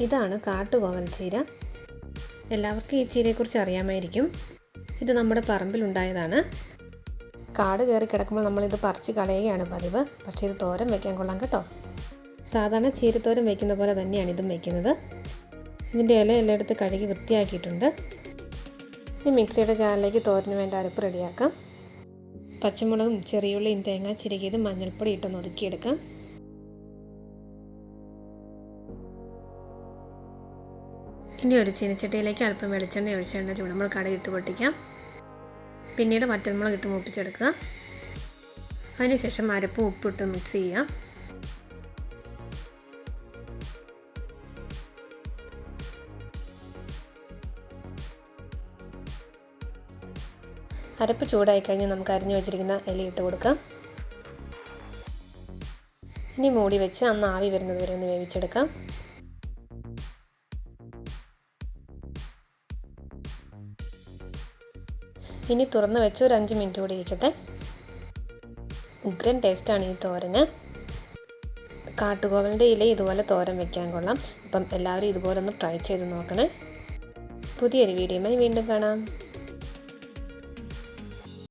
ഇതാണ് കാട്ടുകോവൽ ചീര. എല്ലാവർക്കും ഈ ചീരയെക്കുറിച്ച് അറിയാമായിരിക്കും. ഇത് നമ്മുടെ പറമ്പിലുണ്ടായതാണ്. കാട് കയറി കിടക്കുമ്പോൾ നമ്മളിത് പറിച്ച് കളയുകയാണ് പതിവ്. പക്ഷേ ഇത് തോരൻ വെക്കാൻ കൊള്ളാം കേട്ടോ. സാധാരണ ചീരത്തോരൻ വയ്ക്കുന്ന പോലെ തന്നെയാണ് ഇതും വയ്ക്കുന്നത് ഇതിന്റെ ഇല എല്ലാം എടുത്ത് കഴുകി വൃത്തിയാക്കിയിട്ടുണ്ട്. ഇനി മിക്സിയുടെ ജാറിലേക്ക് തോരന് വേണ്ട അരപ്പ് റെഡിയാക്കാം. പച്ചമുളകും ചെറിയുള്ളിയും തേങ്ങ ചിരകിയതും മഞ്ഞൾപ്പൊടി ഇട്ടൊന്ന് ഒതുക്കിയെടുക്കാം. ഇനി ഒരു ചീനച്ചട്ടിയിലേക്ക് അല്പം വെളിച്ചെണ്ണ ഒഴിച്ചെണ്ണ ചൂടുമ്പോൾ കടയിട്ട് പൊട്ടിക്കാം. പിന്നീട് വറ്റൽമുളക് ഇട്ട് മൂപ്പിച്ചെടുക്കുക. അതിനുശേഷം അരപ്പ് ഉപ്പിട്ട് മിക്സ് ചെയ്യാം. അരപ്പ് ചൂടായി കഴിഞ്ഞാൽ നമുക്ക് അരിഞ്ഞു വെച്ചിരിക്കുന്ന ഇല ഇട്ട് കൊടുക്കാം. ഇനി മൂടി വെച്ച് അന്ന് ആവി വരുന്നത് വരെ ഒന്ന് വേവിച്ചെടുക്കാം. ഇനി തുറന്ന് വെച്ച് ഒരു അഞ്ച് മിനിറ്റ് കൂടി ഇരിക്കട്ടെ. ഉഗ്രൻ ടേസ്റ്റാണ് ഈ തോരന്. കാട്ടുകോവലിന്റെ ഇല ഇതുപോലെ തോരൻ വെക്കാൻ കൊള്ളാം. അപ്പം എല്ലാവരും ഇതുപോലെ ഒന്ന് ട്രൈ ചെയ്ത് നോക്കണേ. പുതിയൊരു വീഡിയോയുമായി വീണ്ടും കാണാം.